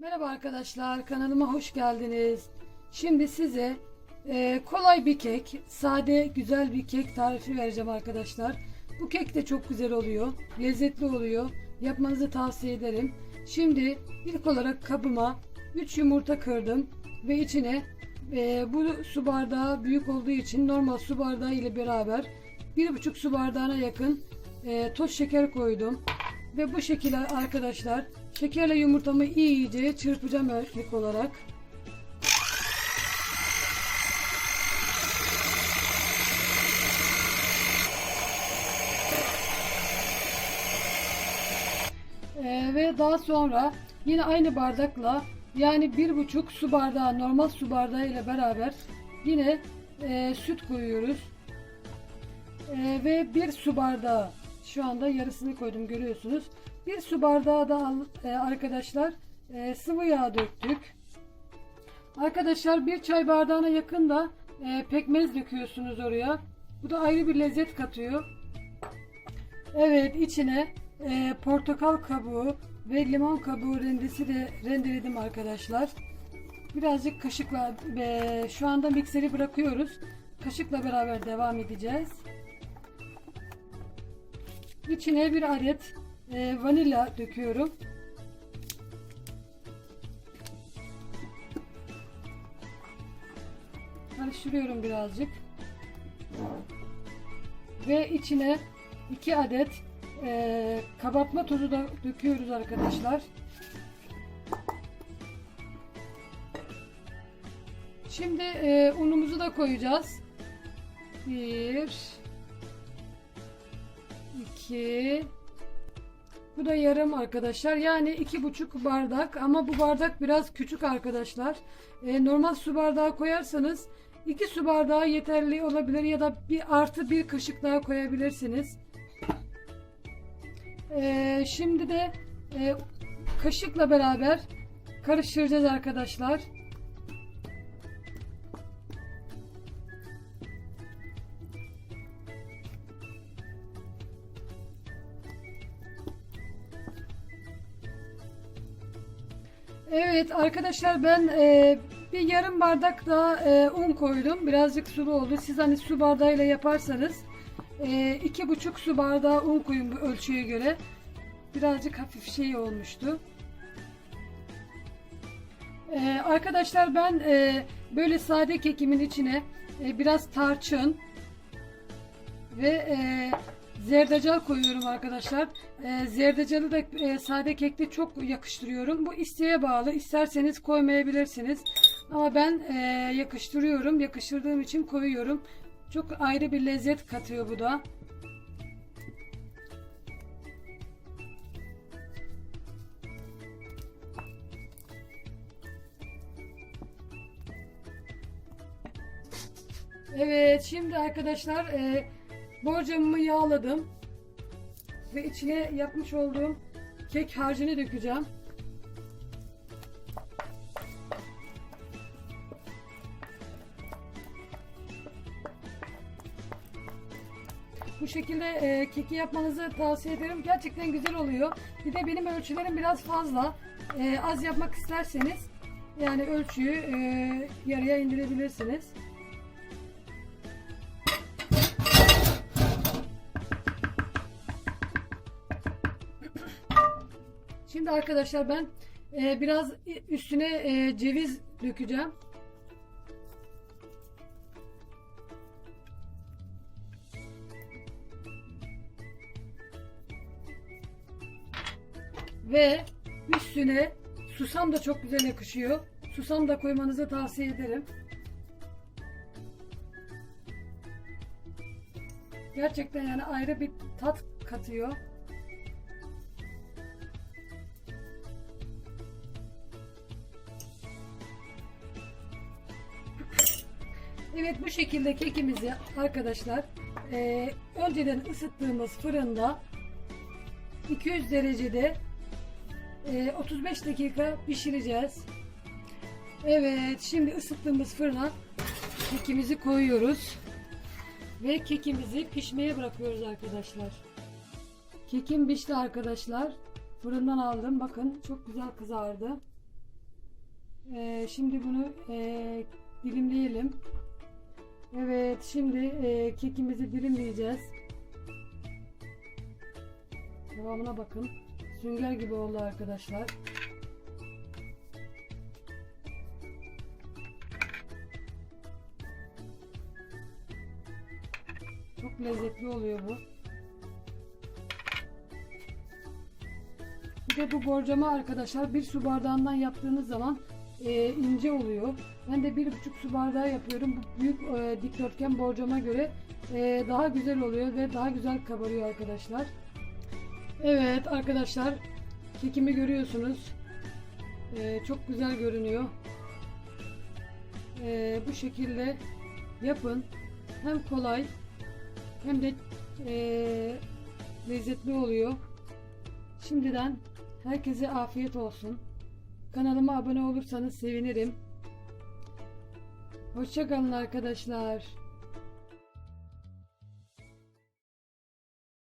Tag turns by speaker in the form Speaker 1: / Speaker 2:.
Speaker 1: Merhaba arkadaşlar, kanalıma hoş geldiniz. Şimdi size e, kolay bir kek, sade, güzel bir kek tarifi vereceğim arkadaşlar. Bu kek de çok güzel oluyor, lezzetli oluyor. Yapmanızı tavsiye ederim. Şimdi ilk olarak kabıma 3 yumurta kırdım ve içine e, bu su bardağı büyük olduğu için normal su bardağı ile beraber 1,5 su bardağına yakın e, toz şeker koydum. Ve bu şekilde arkadaşlar şekerle yumurtamı iyice çırpacağım ilk olarak. Ee, ve daha sonra yine aynı bardakla yani bir buçuk su bardağı normal su bardağı ile beraber yine e, süt koyuyoruz. Ee, ve bir su bardağı şu anda yarısını koydum görüyorsunuz. Bir su bardağı da e, arkadaşlar e, sıvı yağ döktük. Arkadaşlar bir çay bardağına yakın da e, pekmez döküyorsunuz oraya. Bu da ayrı bir lezzet katıyor. Evet içine portakal kabuğu ve limon kabuğu rendesi de rendeledim arkadaşlar. Birazcık kaşıkla şu anda mikseri bırakıyoruz. Kaşıkla beraber devam edeceğiz. İçine bir adet e, vanilya döküyorum. Karıştırıyorum birazcık. Ve içine 2 adet e, kabartma tozu da döküyoruz arkadaşlar. Şimdi e, unumuzu da koyacağız. Bir, iki, bu da yarım arkadaşlar. Yani iki buçuk bardak ama bu bardak biraz küçük arkadaşlar. E, normal su bardağı koyarsanız iki su bardağı yeterli olabilir ya da bir artı bir kaşık daha koyabilirsiniz. E, şimdi de e, kaşıkla beraber karıştıracağız arkadaşlar. Evet arkadaşlar ben e, bir yarım bardak daha e, un koydum. Birazcık sulu oldu. Siz hani su bardağıyla yaparsanız e, iki buçuk su bardağı un koyun bu ölçüye göre. Birazcık hafif şey olmuştu. E, arkadaşlar ben e, böyle sade kekimin içine e, biraz tarçın ve e, zerdeçal koyuyorum arkadaşlar. E, zerdeçalı da e, sade kekte çok yakıştırıyorum. Bu isteğe bağlı. İsterseniz koymayabilirsiniz. Ama ben e, yakıştırıyorum. Yakıştırdığım için koyuyorum. Çok ayrı bir lezzet katıyor bu da. Evet şimdi arkadaşlar e, borcamımı yağladım ve içine yapmış olduğum kek harcını dökeceğim. Bu şekilde e, keki yapmanızı tavsiye ederim. Gerçekten güzel oluyor. Bir de benim ölçülerim biraz fazla. E, az yapmak isterseniz yani ölçüyü e, yarıya indirebilirsiniz. Şimdi arkadaşlar ben e, biraz üstüne e, ceviz dökeceğim. Ve üstüne susam da çok güzel yakışıyor. Susam da koymanızı tavsiye ederim. Gerçekten yani ayrı bir tat katıyor. Evet bu şekilde kekimizi arkadaşlar e, önceden ısıttığımız fırında 200 derecede e, 35 dakika pişireceğiz. Evet şimdi ısıttığımız fırına kekimizi koyuyoruz. Ve kekimizi pişmeye bırakıyoruz arkadaşlar. Kekim pişti arkadaşlar. Fırından aldım. Bakın çok güzel kızardı. Ee, şimdi bunu e, dilimleyelim. Evet şimdi e, kekimizi dilimleyeceğiz. Devamına bakın. Sünger gibi oldu arkadaşlar. Çok lezzetli oluyor bu. Bir de bu borcama arkadaşlar bir su bardağından yaptığınız zaman e, ince oluyor. Ben de bir buçuk su bardağı yapıyorum. Bu büyük e, dikdörtgen borcama göre e, daha güzel oluyor ve daha güzel kabarıyor arkadaşlar. Evet arkadaşlar kekimi görüyorsunuz. E, çok güzel görünüyor. E, bu şekilde yapın. Hem kolay hem de e, lezzetli oluyor. Şimdiden herkese afiyet olsun. Kanalıma abone olursanız sevinirim. Hoşçakalın arkadaşlar.